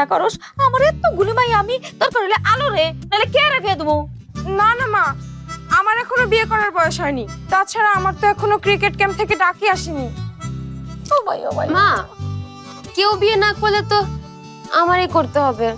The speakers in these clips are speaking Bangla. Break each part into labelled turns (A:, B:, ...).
A: না করস? আমার এত গুলি মাই আমি দরকার হলে আলো রে নাহলে কে রে বিয়া দেবো?
B: না না মা আমার এখনও বিয়ে করার বয়স হয়নি। তাছাড়া আমার তো এখনও ক্রিকেট ক্যাম্প থেকে ডাকি আসেনি।
A: ও ভাই ও ভাই।
C: মা কেউ বিয়ে না করলে তো আমারই করতে হবে।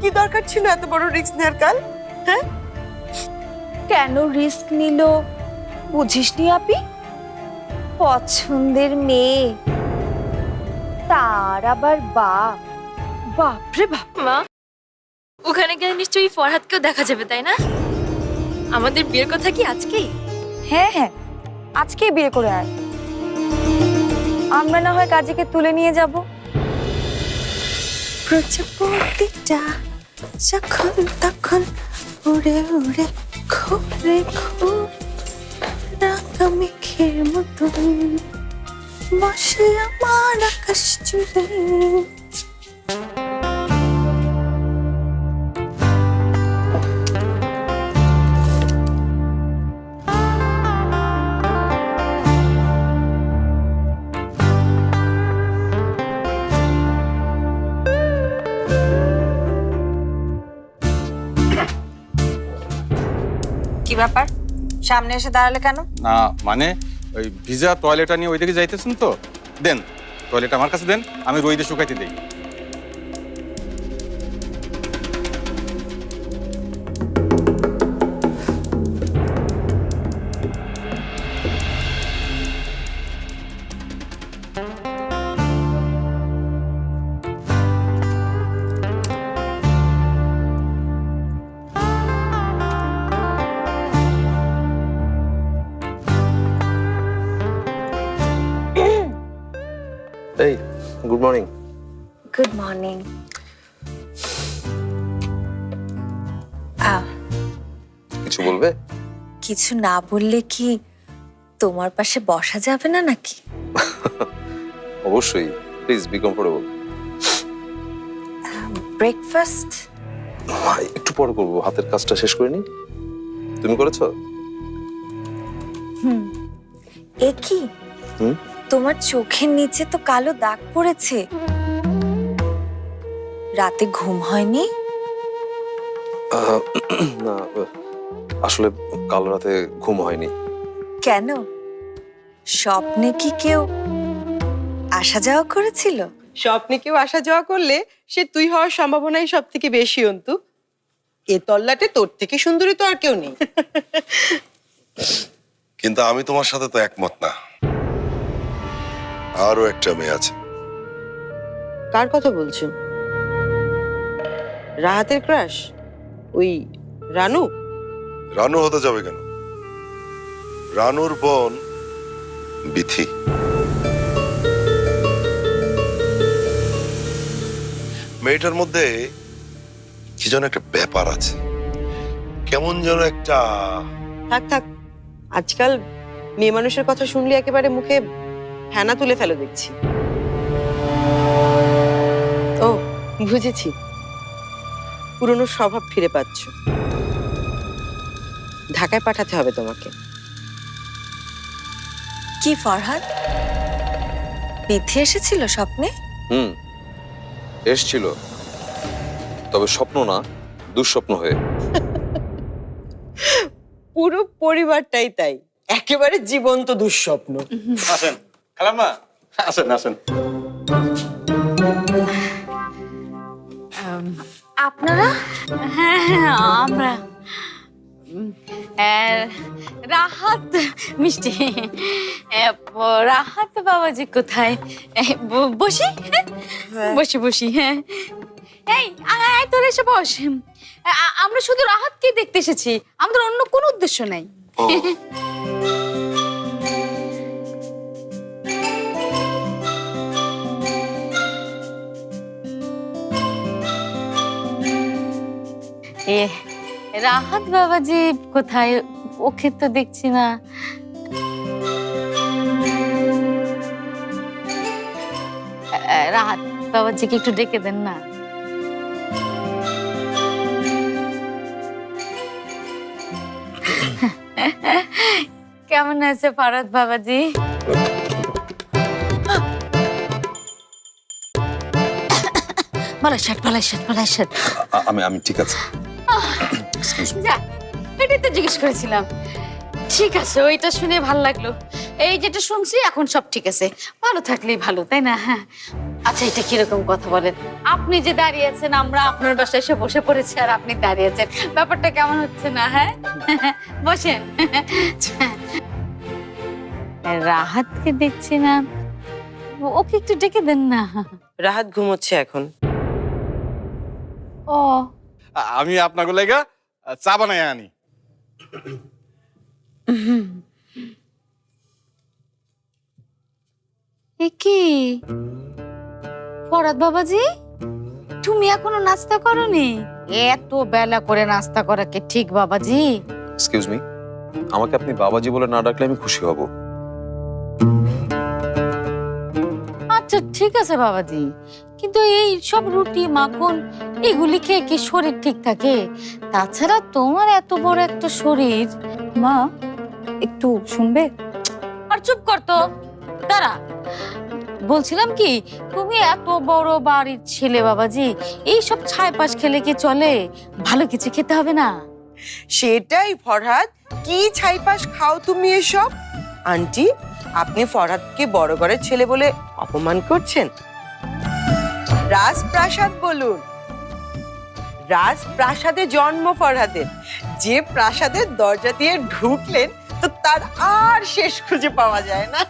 D: কি দরকার ছিল এত বড় রিস্ক নেওয়ার কাল? হ্যাঁ?
A: কেন রিস্ক নিল? বুঝিসনি আপি? পছন্দের মেয়ে। তার আবার বাপ। বাপরে বাপ।
E: মা ওখানে গেলে নিশ্চয়ই ফরহাদকেও দেখা যাবে তাই না? আমাদের বিয়ের কথা কি আজকেই
B: হ্যাঁ হ্যাঁ আজকেই বিয়ে করে আয়। আমরা না হয় কাজীকে তুলে নিয়ে যাব।
D: প্রজাপতিটা যখন তখন উড়ে উড়ে ঘুরে ঘুরে মেঘের মতন। বসে আমার আকাশ জুড়ে
F: কি ব্যাপার? সামনে এসে দাঁড়ালে কেন?
G: না মানে ওই ভিজা টয়লেটটা নিয়ে ওইদিকে যাইতেছেন তো? দেন টয়লেট আমার কাছে দেন, আমি রইদে শুকাইতে দেই।
H: মর্নিং কিছু বলবে?
A: কিছু না বললে কি তোমার পাশে বসা যাবে না নাকি?
H: অবশ্যই প্লিজ বি কমফোর্টেবল
A: ব্রেকফাস্ট
H: একটু পর করব হাতের কাজটা শেষ করে নি তুমি করেছ?
A: এ কি?
H: হুম?
A: তোমার চোখের নিচে তো কালো দাগ পড়েছে। রাতে ঘুম হয়নি?
H: না আসলে কাল রাতে ঘুম হয়নি।
A: কেন? স্বপ্নে কি কেউ আসা যাওয়া করেছিল?
D: স্বপ্নে কেউ আসা যাওয়া করলে সে তুই হওয়ার সম্ভাবনাই সব থেকে বেশি অন্তু। এ তল্লাটে তোর থেকে সুন্দরী তো আর কেউ নেই।
I: কিন্তু আমি তোমার সাথে তো একমত না। আরও একটা মেয়ে আছে।
D: কার কথা বলছো? রাহাতের ক্রাশ ওই রানু?
I: রানু হতে যাবে কেন? রানুর বোন বিথি। মেয়েটার মধ্যে কি যেন একটা ব্যাপার আছে। কেমন যেন একটা
D: থাক থাক। আজকাল মেয়ে মানুষের কথা শুনলে একেবারে মুখে ফেনা তুলে ফেলো দেখছি। ও বুঝেছি। পুরনো স্বভাব ফিরে পাচ্ছ। ঢাকায় পাঠাতে হবে তোমাকে।
A: কি ফরহাদ? বিথি এসেছিল স্বপ্নে?
H: হুম এসছিল। তবে স্বপ্ন না দুঃস্বপ্ন হয়ে।
D: পুরো পরিবারটাই তাই। একেবারে জীবন্ত দুঃস্বপ্ন।
G: আসেন। খালাম্মা। আসেন আসেন।
A: আপনারা?
E: হ্যাঁ হ্যাঁ আমরা। রাহাত মিষ্টি। রাহাত বাবাজি কোথায়? বসি বসি বসি হ্যাঁ। এই আয়, তোর এসে বস। আমরা শুধু রাহাতকে দেখতে এসেছি। আমাদের অন্য কোনো উদ্দেশ্য নাই। এ রাহাত বাবাজি কোথায় ওকে তো দেখছি না। রাহাত বাবাজিকে একটু ডেকে দেন না। কেমন আছে ফারাদ বাবাজি? বালাই শার্ট বালাই শার্ট বালাই শার্ট।
H: আমি আমি ঠিক আছে।
E: যা এটাই তো জিজ্ঞেস করেছিলাম। ঠিক আছে ওইটা শুনে ভালো লাগল। এই যেটা শুনছি এখন সব ঠিক আছে। ভালো থাকলেই ভালো তাই না? হ্যাঁ। আচ্ছা এটা কীরকম কথা বলেন? আপনি যে দাঁড়িয়ে আছেন আমরা আপনার বাসায় এসে বসে পড়েছি আর আপনি দাঁড়িয়ে আছেন। ব্যাপারটা কেমন হচ্ছে না হ্যাঁ? বসেন। রাহাতকে দেখছি না। ওকে একটু ডেকে দেন না।
D: রাহাত ঘুমোচ্ছে এখন।
E: ও।
G: আমি আপনাকে লেগা চা বানাই আনি।
E: কি? ফরাদ বাবাজি তুমি এখনও নাস্তা করনি? এত বেলা করে নাস্তা করা কি ঠিক বাবাজি?
H: এক্সকিউজ মি আমাকে আপনি বাবাজি বলে না ডাকলে আমি খুশি হব।
E: আচ্ছা ঠিক আছে বাবাজি। কিন্তু এই সব রুটি, মাখন, এগুলি খেয়ে কি শরীর ঠিক থাকে? তাছাড়া তোমার এত বড় একটা শরীর।
A: মা, একটু শুনবে?
E: আর চুপ কর তো। দাঁড়া। বলছিলাম কি, তুমি এত বড় বাড়ির ছেলে বাবাজি এই সব ছায় পাশ খেলে কি চলে? ভালো কিছু খেতে হবে না?
D: সেটাই ফরহাদ। কি ছাইপাশ খাও তুমি এসব? আন্টি, আপনি ফরহাদকে বড় ঘরের ছেলে বলে অপমান করছেন? রাজপ্রাসাদ বলুন। রাজপ্রাসাদে জন্ম ফরহাদের। যে প্রাসাদের দরজা দিয়ে ঢুকলেন তো তার আর শেষ খুঁজে পাওয়া যায় না।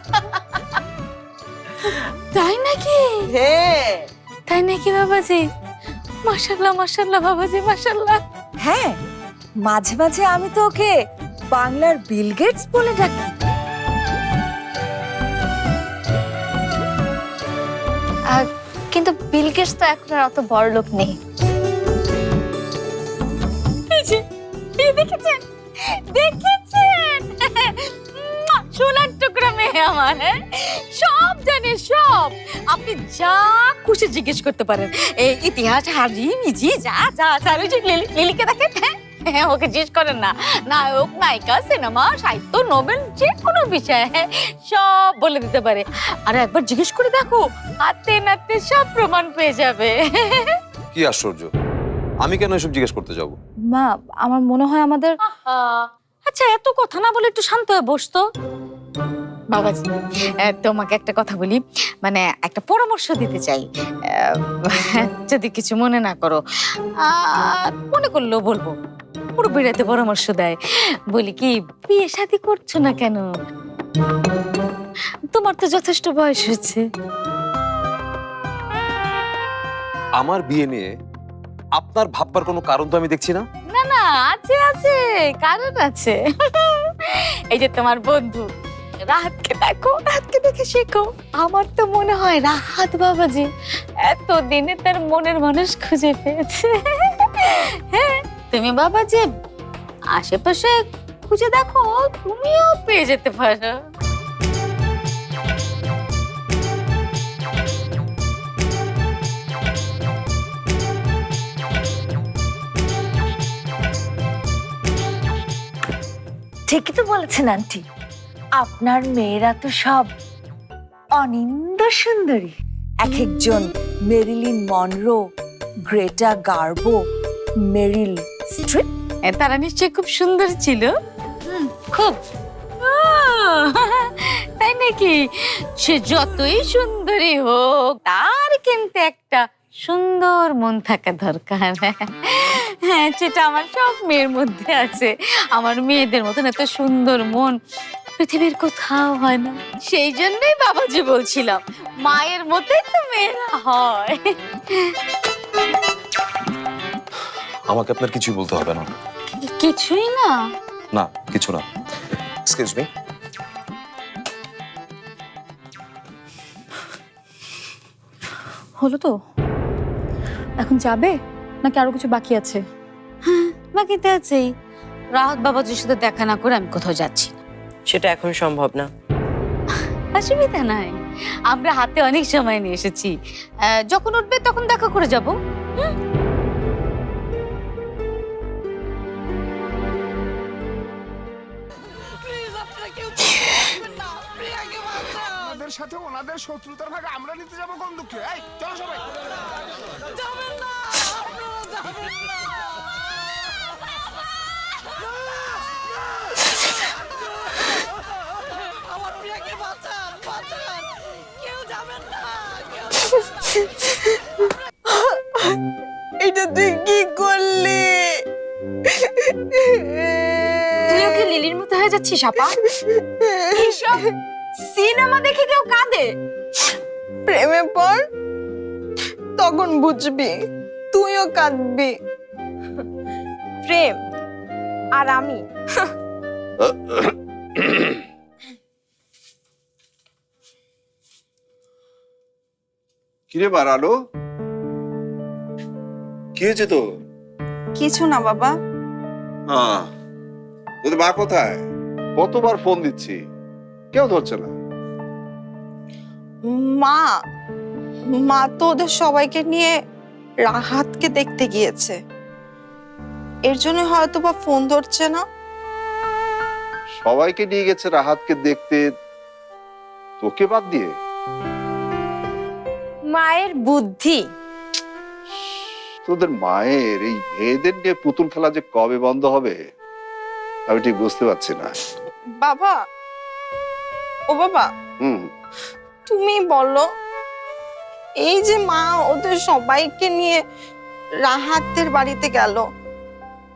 E: তাই নাকি?
D: হ্যাঁ।
E: তাই নাকি বাবাজি? মাশাল্লাহ মাশাল্লাহ বাবাজি মাশাল্লাহ
A: হ্যাঁ মাঝে মাঝে আমি তো ওকে বাংলার বিল গেটস বলে ডাকি।
C: বিলকেশ তো এখন আর অত বড় লোক নেই।
E: দেখেছেন? টুকরা মেয়ে আমার হ্যাঁ? সব জানে, সব। আপনি যা খুশি জিজ্ঞেস করতে পারেন। এই ইতিহাস, হাজি, মিজি, যা যা চালু লিলিকে দেখেন হ্যাঁ? হ্যাঁ ওকে জিজ্ঞেস করেন না। নায়ক নায়িকা সিনেমা সাহিত্য নোবেল যে কোনো বিষয় হ্যাঁ, সব বলে দিতে পারে। আর একবার জিজ্ঞেস করে দেখো হাতে নাতে সব প্রমাণ পেয়ে যাবে।
H: কি আশ্চর্য। আমি কেন এসব জিজ্ঞেস করতে যাব?
A: মা আমার মনে হয় আমাদের
E: আচ্ছা এত কথা না বলে একটু শান্ত হয়ে বসতো। বাবাজি তোমাকে একটা কথা বলি। মানে একটা পরামর্শ দিতে চাই। যদি কিছু মনে না করো মনে করলেও বলব। পুরো বেড়াতে পরামর্শ দেয়। বলি কি বিয়ে শাদি করছ না কেন? তোমার তো যথেষ্ট বয়স হয়েছে।
H: আমার বিয়ে নিয়ে আপনার ভাববার কোনো কারণ তো আমি দেখছি না?
E: না না আছে আছে কারণ আছে। এই যে তোমার বন্ধু রাহাতকে দেখো? রাহাতকে দেখে শেখো। আমার তো মনে হয় রাহাত বাবাজি এত দিনে তার মনের মানুষ খুঁজে পেয়েছে। হ্যাঁ তুমি বাবাজি, আশেপাশে খুঁজে দেখো, তুমিও পেয়ে যেতে পারো।
A: ঠিকই তো বলেছেন আন্টি। আপনার মেয়েরা তো সব অনিন্দ সুন্দরী। এক একজন Marilyn Monroe Greta Garbo Meryl Streep.
E: তারা নিশ্চয়ই খুব সুন্দর ছিল। খুব। তাই নাকি? সে যতই সুন্দরী হোক তার কিন্তু একটা সুন্দর মন থাকা দরকার। হ্যাঁ সেটা আমার সব মেয়ের মধ্যে আছে। আমার মেয়েদের মতন এত সুন্দর মন পৃথিবীর কোথাও হয় না। সেই জন্যই বাবাজি বলছিলাম মায়ের মতোই তো মেয়েরা হয়।
H: আমাকে আপনার কিছুই বলতে হবে না।
E: কিছুই না?
H: না কিছু না। এক্সকিউজ মি
J: হলো তো? এখন যাবে? নাকি আরও কিছু বাকি আছে?
E: বাকিতে আছেই। রাহাত বাবাজির সাথে দেখা না করে আমি কোথাও যাচ্ছি না।
D: সেটা এখন সম্ভব না।
E: অসুবিধা নাই। আমরা হাতে অনেক সময় নিয়ে এসেছি। আহ, যখন উঠবে তখন দেখা করে যাব।
K: সাথে ওনাদের শত্রুতার ভাগে আমরা নিতে যাব কোন দুঃখে? এই চলো সবাই।
L: এটা তুই কি করলি?
M: তুই ওকে লিলির মতো হয়ে যাচ্ছিস আপা।
C: সিনেমা দেখে কেউ কাঁদে?
L: প্রেমে পড় তখন বুঝবি। তুইও কাঁদবি।
C: প্রেম আর আমি।
H: কিরে বাড়ালো কি হয়েছে তো
L: কিছু না বাবা।
H: হ্যাঁ। তোদের মা কোথায়? কতবার ফোন দিচ্ছি। কেউ ধরছে না।
L: মা মা তো ওদের সবাইকে নিয়ে রাহাতকে দেখতে গিয়েছে। এর জন্য হয়তো বা ফোন ধরছে না।
H: সবাইকে নিয়ে গেছে রাহাতকে দেখতে। তোকে বাদ দিয়ে?
C: মায়ের বুদ্ধি।
H: তোদের মায়ের এই মেয়েদের নিয়ে পুতুল খেলা যে কবে বন্ধ হবে আমি ঠিক বুঝতে পারছি না।
L: বাবা ও বাবা।
H: হুম।
L: তুমি বলো এই যে মা, ওদের সবাইকে নিয়ে রাহাতের বাড়িতে গেল।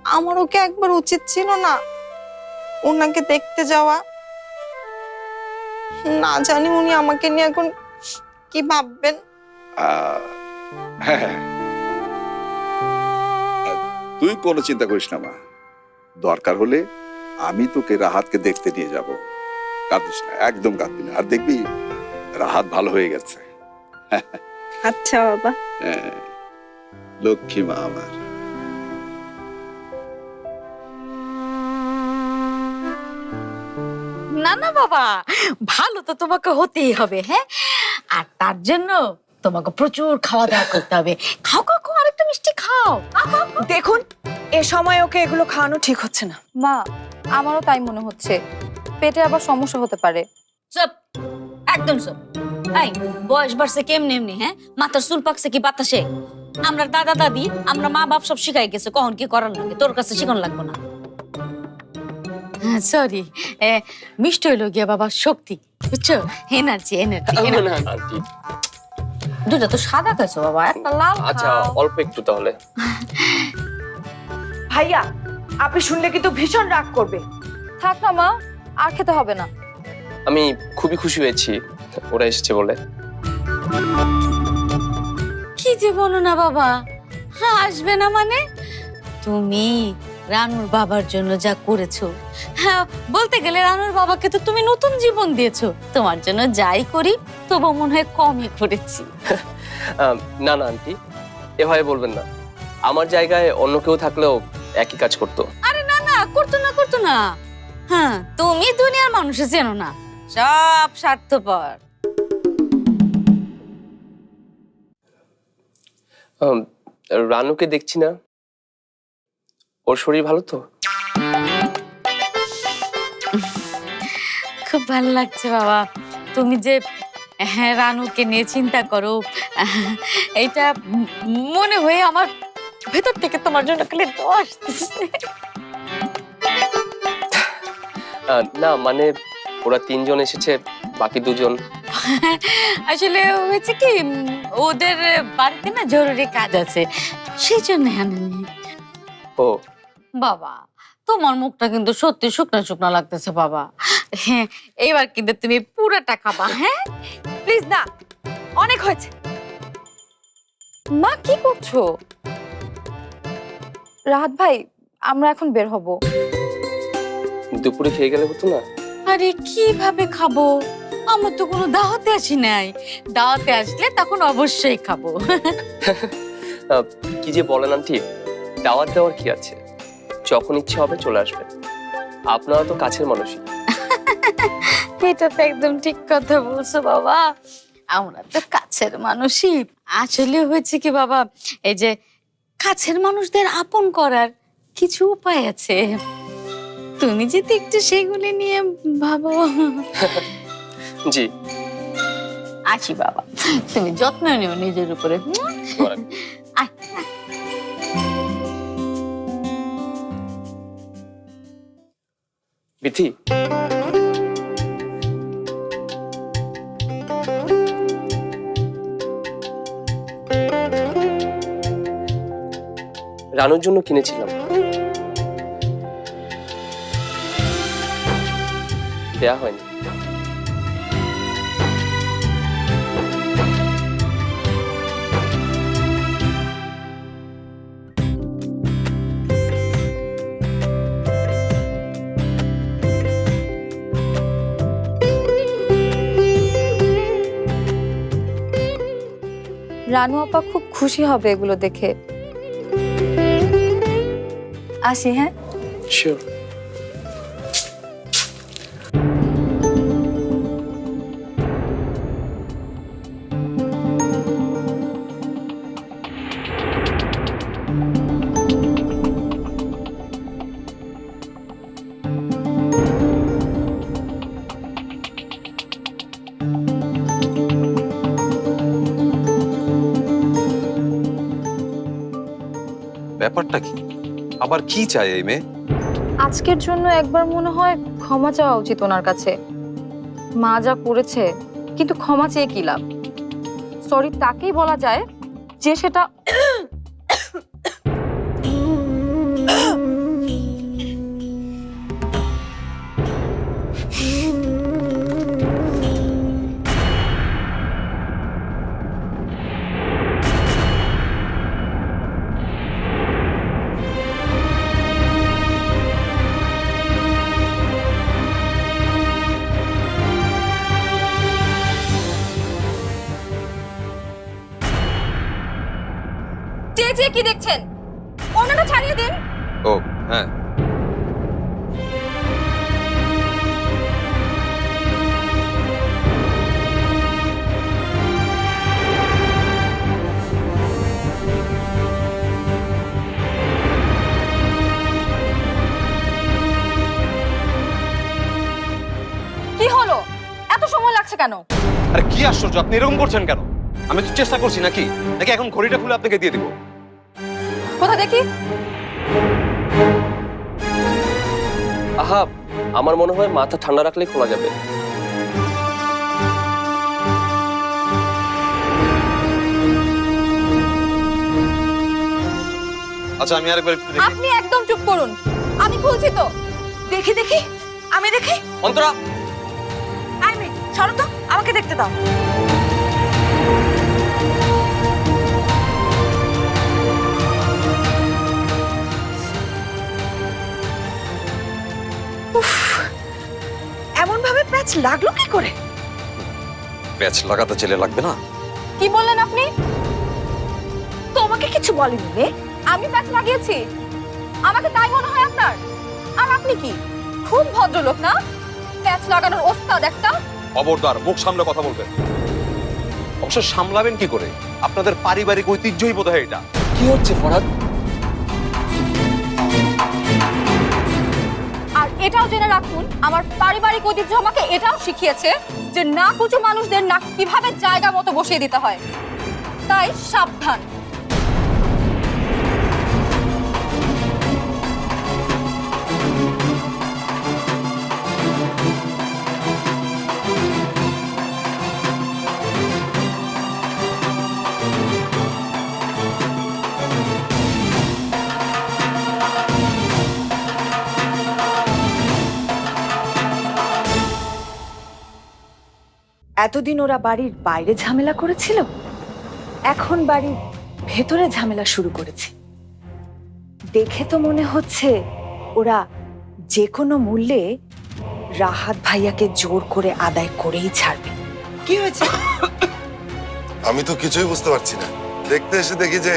L: আমার ওকে একবার উচিত ছিল না ওনাকে দেখতে যাওয়া। না জানি উনি আমাকে নিয়ে এখন কি ভাববেন।
H: হ্যাঁ হ্যাঁ। তুই কোনো চিন্তা করিস না, মা। দরকার হলে আমি তোকে রাহাতকে দেখতে নিয়ে যাব। কাঁদিস না, একদম কাঁদবি না। আর দেখবি, রাহাত ভালো হয়ে গেছে।
L: আচ্ছা বাবা।
H: হ্যাঁ লক্ষ্মী মা আমার।
E: না না বাবা ভালো তো তোমাকে হতেই হবে হ্যাঁ? আর তার জন্য তোমাকে প্রচুর খাওয়া দাওয়া করতে হবে। খাও খাও খাও আরেকটা মিষ্টি খাও।
N: দেখুন এ সময় ওকে এগুলো খাওয়ানো ঠিক হচ্ছে না।
J: মা আমারও তাই মনে হচ্ছে। পেটে আবার সমস্যা হতে পারে।
E: চুপ। একদম চুপ। এই বয়স বাড়ছে কেমনি এমনি হ্যাঁ? মাথার চুল পাকছে কি বাতাসে? আমরা দাদা দাদি আমরা মা বাপ সব শিখাই গেছে কখন কি করার লাগে তোর কাছে শিখন লাগবো না। সরি মিষ্টি হইল গিয়া বাবা শক্তি বুঝছ? এনার্জি এনার্জি দুটা তো সাদা খাইছো বাবা একটা লাল
O: আচ্ছা অল্প একটু তাহলে।
N: ভাইয়া আপনি শুনলে কিন্তু ভীষণ রাগ করবে।
J: থাক না মা আর খেতে হবে না।
O: আমি খুবই খুশি হয়েছি ওরা এসেছে বলে।
E: কি যে বলো না বাবা হ্যাঁ আসবে না মানে? তুমি রানুর বাবার জন্য যা করেছ হ্যাঁ বলতে গেলে রানুর বাবাকে তো তুমি নতুন জীবন দিয়েছ তোমার জন্য যাই করি তবু মনে হয় কমই করেছি।
O: না না আন্টি এভাবে বলবেন না। আমার জায়গায় অন্য কেউ থাকলেও একই কাজ করতো।
E: আরে না না করতো না করতো না। হ্যাঁ তুমি দুনিয়ার মানুষে চেনো না। সব স্বার্থপর।
O: রানুকে দেখছি না। ওর শরীর ভালো তো?
E: খুব ভালো লাগছে বাবা। তুমি যে হ্যাঁ রানুকে নিয়ে চিন্তা করো এটা মনে হয়ে আমার ভেতর থেকে তোমার জন্য খালি দোষ
O: না মানে ওরা তিনজন এসেছে বাকি দুজন।
E: আসলে হয়েছে কি ওদের বাড়িতে না জরুরি কাজ আছে সেই জন্য আনেনি
O: ও।
E: বাবা তোমার মুখটা কিন্তু সত্যি শুকনা শুকনা লাগতেছে বাবা। হ্যাঁ এইবার কিন্তু তুমি পুরাটা খাবা হ্যাঁ?
N: প্লিজ না অনেক হয়েছে।
J: মা কি করছ? রাহাত ভাই আমরা এখন বের হব।
O: দুপুরে খেয়ে গেলে হতো না?
E: আরে কীভাবে খাব? আমার তো কোনো দাওয়াতে আসি নাই। দাওয়াতে আসলে তখন অবশ্যই খাব।
O: কি যে বলেন আন্টি দাওয়াত দেওয়ার কি আছে? যখন ইচ্ছে হবে চলে আসবে আপনারা তো কাছের মানুষই।
E: এটা তো একদম ঠিক কথা বলছো বাবা। আমরা তো কাছের মানুষই। আসলে হয়েছে কি বাবা এই যে কাছের মানুষদের আপন করার কিছু উপায় আছে। তুমি যদি একটু সেগুলি নিয়ে ভাবো।
O: জি।
E: আসি বাবা তুমি যত্ন নিও নিজের উপরে আয়।
O: বিথি। রানুর জন্য কিনেছিলাম। দেয়া হয়নি
A: রানু আপা খুব খুশি হবে এগুলো দেখে আসি হ্যাঁ
O: শিওর
P: ব্যাপারটা কি? আবার কি চায় এই মেয়ে?
J: আজকের জন্য একবার মনে হয় ক্ষমা চাওয়া উচিত ওনার কাছে। মা যা করেছে, কিন্তু ক্ষমা চেয়ে কি লাভ? সরি তাকেই বলা যায় যে সেটা
A: চেয়ে কি দেখছেন? ওনাটা ছাড়িয়ে দিন।
P: ও হ্যাঁ।
A: কি হলো? এত সময় লাগছে কেন?
P: আরে কি আশ্চর্য আপনি এরকম করছেন কেন? আমি তো চেষ্টা করছি নাকি? নাকি এখন ঘড়িটা খুলে আপনাকে দিয়ে দিব?
A: কোথায় দেখি?
O: আহা আমার মনে হয় মাথা ঠান্ডা রাখলেই খোলা যাবে।
P: আচ্ছা আমি আরেকবার একটু দেখি।
A: আপনি একদম চুপ করুন। আমি খুলছি তো। দেখি দেখি। আমি দেখি।
O: অন্তরা!
A: আই মে সরো তো আমাকে দেখতে দাও। প্যাচ লাগল কি করে?
P: প্যাচ লাগাতে চেলে লাগবে না।
A: কি বললেন আপনি? তোমাকে কিছু বলেনি রে। আমি প্যাচ লাগিয়েছি। আমাকে তাই মনে হয় আপনার। আর আপনি কি? খুব ভদ্রলোক না? প্যাচ লাগানোর ওস্তাদ একটা।
P: খবরদার মুখ সামলে কথা বলবেন। অবশ্য সামলাবেন কি করে? আপনাদের পারিবারিক ঐতিহ্যই বোধ হয় এটা।
O: কি হচ্ছে ফরাদ?
A: এটাও জেনে রাখুন, আমার পারিবারিক ঐতিহ্য আমাকে এটাও শিখিয়েছে যে না কুচু মানুষদের না কীভাবে জায়গা মতো বসিয়ে দিতে হয়। তাই সাবধান। এতদিন ওরা বাড়ির বাইরে ঝামেলা করেছিল? এখন বাড়ির ভেতরে ঝামেলা শুরু করেছে। দেখে তো মনে হচ্ছে ওরা যে কোনো মূল্যে রাহাত ভাইয়াকে জোর করে আদায় করেই ছাড়বে।
D: কি হয়েছে?
I: আমি তো কিছুই বুঝতে পারছি না। দেখতে এসে দেখি যে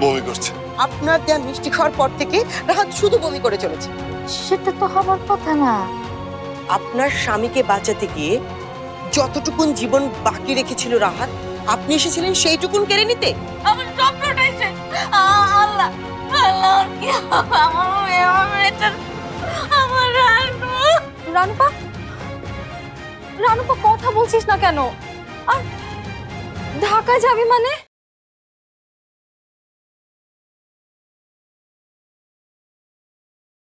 I: বমি করছে।
D: আপনার দেয়া মিষ্টি খাওয়ার পর থেকে রাহাত শুধু বমি করে চলেছে।
E: সেটা তো হবার কথা না।
D: আপনার স্বামীকে বাঁচাতে গিয়ে যতটুকুন জীবন বাকি রেখেছিল রাহাত আপনি এসেছিলেন সেইটুকুন কেড়ে নিতে?
E: আমার স্বপ্নটাই শেষ আল্লাহ আল্লাহ কি আমার আমার আমার রানু।
A: রানুপা? রানুপা কথা বলছিস না কেন?
J: আর ঢাকা যাবি মানে?